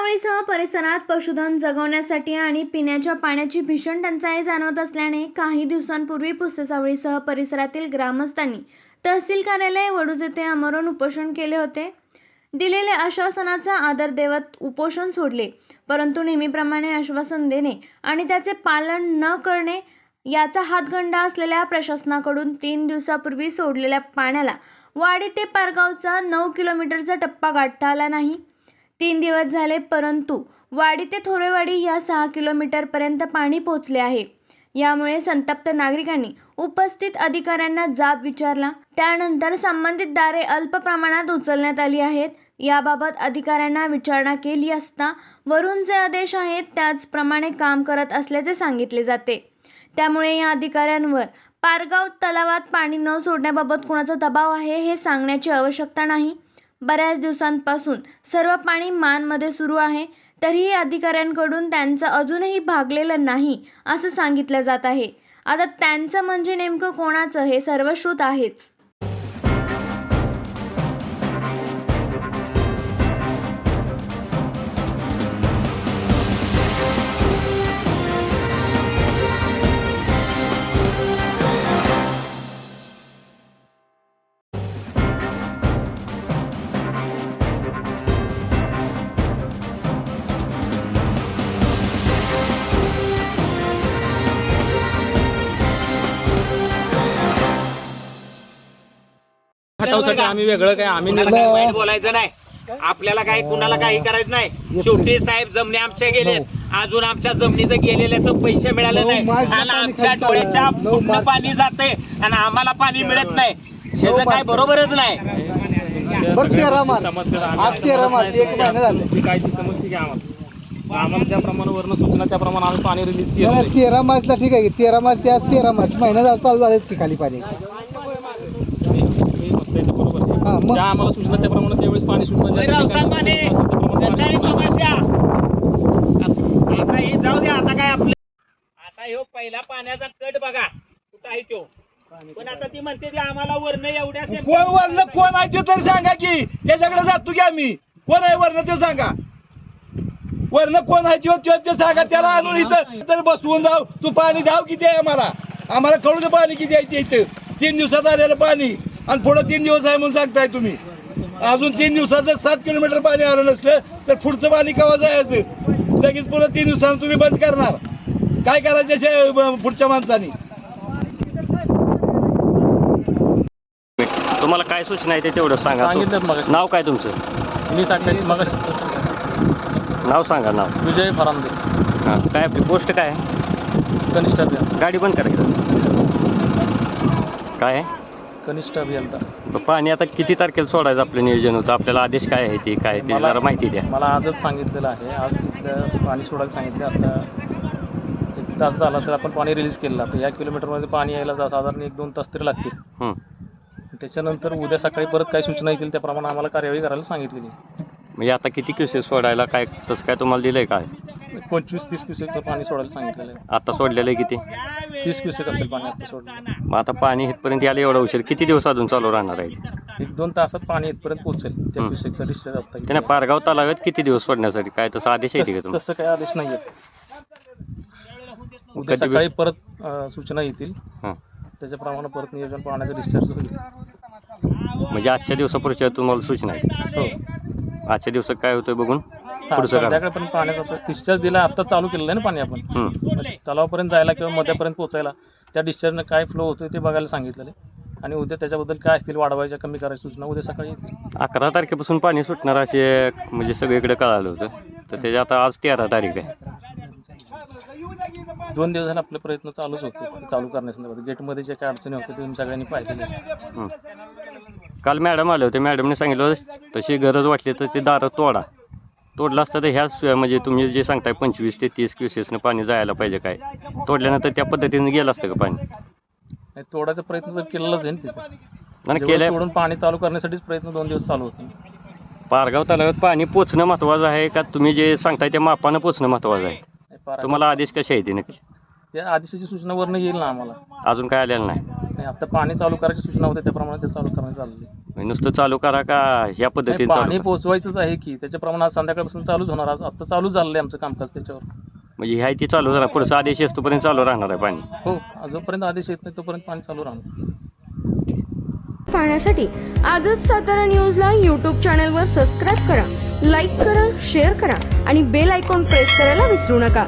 पुसेसावळीसह परिसरात पशुधन जगवण्यासाठी आणि पिण्याच्या पाण्याची भीषण टंचाई जाणवत असल्याने काही दिवसांपूर्वी पुसेसावळीसह परिसरातील ग्रामस्थांनी तहसील कार्यालय वडूज येथे आमरण उपोषण केले होते दिलेले आश्वासनाचा आदर देवत उपोषण सोडले. परंतु नेहमीप्रमाणे आश्वासन देणे आणि त्याचे पालन न करणे याचा हातगंडा असलेल्या प्रशासनाकडून तीन दिवसापूर्वी सोडलेल्या पाण्याला वाडी ते पारगावचा नऊ किलोमीटरचा टप्पा गाठता आला नाही. तीन दिवस झाले परंतु वाडी ते थोरेवाडी या सहा किलोमीटरपर्यंत पाणी पोचले आहे. यामुळे संतप्त नागरिकांनी उपस्थित अधिकाऱ्यांना जाब विचारला. त्यानंतर संबंधित दारे अल्प प्रमाणात उचलण्यात आली आहेत. याबाबत अधिकाऱ्यांना विचारणा केली असता वरून जे आदेश आहेत त्याचप्रमाणे काम करत असल्याचे सांगितले जाते. त्यामुळे या अधिकाऱ्यांवर पारगाव तलावात पाणी न सोडण्याबाबत कुणाचा दबाव आहे हे सांगण्याची आवश्यकता नाही. बऱ्याच दिवसांपासून सर्व पाणी मानमध्ये सुरू आहे तरीही अधिकाऱ्यांकडून त्यांचं अजूनही भागलेलं नाही असं सांगितलं जात आहे. आता त्यांचं म्हणजे नेमकं कोणाचं हे सर्वश्रुत आहेच. आम्ही वेगळं काय आम्ही निर्णय वाईट बोलायचं नाही. आपल्याला काही कुणाला काही करायचं नाही. शेवटी साहेब जमणे आमच्या गेलेत. अजून आमच्या जमिनीचं गेलेल्याचं पैसे मिळाले नाही. आणि आमच्या डोळ्याच्या मार्च- पाणी जाते आणि आम्हाला पाणी मिळत नाही. ह्याचं काय बरोबरच नाही. तेरा मार्च. आज तेरा मार्च, एक महिना झाला. ती काय ती समजते की आम्हाला? आम्हाला त्याप्रमाणे वर्ण सूचना त्याप्रमाणे आम्ही पाणी रिलीज नाही, केलं नाही, तेरा मार्चला ठीक आहे तेरा मार्च ते आज तेरा मार्च. महिना झाला चालू झालेच की खाली पाणी हा, मग? ज्या आम्हाला सूचना त्याप्रमाणे त्यावेळेस पाणी सुटलं होय, रावसाहेब माने कसं आहे. तमाशा. आता हे जाऊ द्या आता काय आपलं आता ह्यो पहिला पाण्याचा कट बघा कुठं आहे तो. पण आता ती म्हणते ती आम्हाला वरण एवढ्या कोण वर्ण कोण आहे ते तरी सांगा की त्याच्याकडे जातो की आम्ही. कोण आहे वर्ण ते सांगा. वर्ण कोण आहे त्यो त्यो ते सांगा त्याला आणून इथं इथं बसवून जाऊ तू पाणी धाव किती आहे आम्हाला? आम्हाला कळू दे पाणी किती आहे ते इथं. तीन दिवसात आलेलं पाणी. आणि पुढं तीन दिवस आहे म्हणून सांगताय तुम्ही. अजून तीन दिवसात जर सात किलोमीटर पाणी आलं नसलं तर पुढचं पाणी केव्हा जायचं? लगेच पुन्हा तीन दिवसानं तुम्ही बंद करणार. काय करायचं ब- पुढच्या माणसानी? तुम्हाला काय सूचना आहे ते तेवढं सांगा. सांगितलं मग नाव काय तुमचं? मी सांगितलं मग नाव सांगा नाव. विजय फरांदे. हां काय आपली पोस्ट काय? आहे कनिष्ठ गाडी बंद करायचं काय? आहे? कनिष्ठ अभियंता. ब- पाणी आता किती तारखेला सोडायचं आपलं नियोजन होतं? आपल्याला आदेश काय आहे ते काय ते मला- जरा माहिती द्या. मला आजच सांगितलेलं आहे. आज तिथलं पाणी सोडायला सांगितलं. आता एक तास झाला असेल आपण पाणी रिलीज केलं तर या किलोमीटरमध्ये पाणी यायला जा- साधारण एक दोन तास तरी लागतील. हं. त्याच्यानंतर उद्या सकाळी परत काही सूचना येतील त्याप्रमाणे आम्हाला कार्यवाही करायला सांगितलेली म्हणजे आता किती क्युसेस सोडायला काय तसं काय तुम्हाला दिलंय काय? एक पंचवीस तीस क्युसेकचं पाणी सोडायला सांगितलेलं आहे. आता सोडलेलं आहे किती? तीस क्युसेक असेल पाणी आता सोडलं मग आता पाणी इथपर्यंत यायला एवढा उशीर. किती दिवस अजून चालू राहणार आहे? एक दोन तासात पाणी इथपर्यंत पोहोचेल. त्या हं. क्युसेकचा डिस्चार्ज आता येईल. त्याने पारगाव तलाव्यात किती दिवस सोडण्यासाठी? काय तसं आदेश आहे का तस- काही आदेश नाही आहेत उद्या कधी- सकाळी परत अं, सूचना येतील. हां. त्याच्याप्रमाणे परत नियोजन पाण्याचं डिस्चार्ज होईल म्हणजे आजच्या दिवसापुढच्या तुम्हाला सूचना आहे हो. आजच्या दिवसात काय होतं बघून? पुढचं संध्याकाळपर्यंत पाण्याचा डिस्चार्ज दिला आता चालू केलेलं आहे ना पाणी आपण. म्हणजे तलावापर्यंत जायला किंवा मध्यापर्यंत पोहोचायला त्या डिस्चार्जनं काय फ्लो होतो ते बघायला सांगितलेलं आहे. आणि उद्या त्याच्याबद्दल काय असतील वाढवायच्या कमी करायच्या सूचना उद्या सकाळी येतील. अकरा तारखेपासून पाणी सुटणार असे म्हणजे सगळीकडे कळालं होतं. तर त्याच्या आता आज तेरा तारीख आहे. दोन दिवस झाले आपले प्रयत्न चालूच होते ते चालू करण्यासंदर्भात. गेटमध्ये जे काही अडचणी होत्या ते तुम्ही सगळ्यांनी पाहिलेले आहे. काल मॅडम आले होते. मॅडमने सांगितलं होतं, तशी गरज वाटली तर ते दारं तोडा. तोडलं असतं तर ह्याच म्हणजे तुम्ही जे सांगताय पंचवीस ते तीस क्युसेसनं पाणी जायला पाहिजे काय? तोडल्यानंतर त्या पद्धतीने गेलं असतं का पाणी? नाही, तोडायचा प्रयत्न तर केलेलाच आहे ना तिथे. जेवढं तोडून पाणी चालू करण्यासाठीच प्रयत्न दोन दिवस चालू होते. पारगाव तलावात पाणी पोचणं महत्त्वाचं आहे का? तुम्ही जे सांगताय त्या मापानं पोचणं महत्त्वाचं आहे. नाही, पारा- तुम्हाला आदेश कसे आहे ते नक्की? त्या आदेशाची सूचना वरनं येईल ना आम्हाला. अजून काय आलेलं नाही. नाही. आता पाणी चालू करायची सूचना होते त्याप्रमाणे ते चालू करण्यात आलेली आहे. म्हणजे नुसतं चालू करा का ह्या नाही, पद्धतीने पाणी चालू करा? पोचवायचंच आहे की त्याच्याप्रमाणे आज संध्याकाळपासून चालूच होणार. आज आता चालू झालेलं आहे आमचं कामकाज त्याच्यावर. म्हणजे ह्या ती चालू राहणार पुढचा आदेश असतोपर्यंत चालू राहणार आहे पाणी. हो जोपर्यंत आदेश येत नाही तोपर्यंत पाणी चालू राहणार. पाहण्यासाठी आजच सातारा न्यूजला यूट्यूब चॅनलवर सबस्क्राईब करा लाईक करा शेअर करा आणि बेल आयकॉन प्रेस करायला विसरू नका.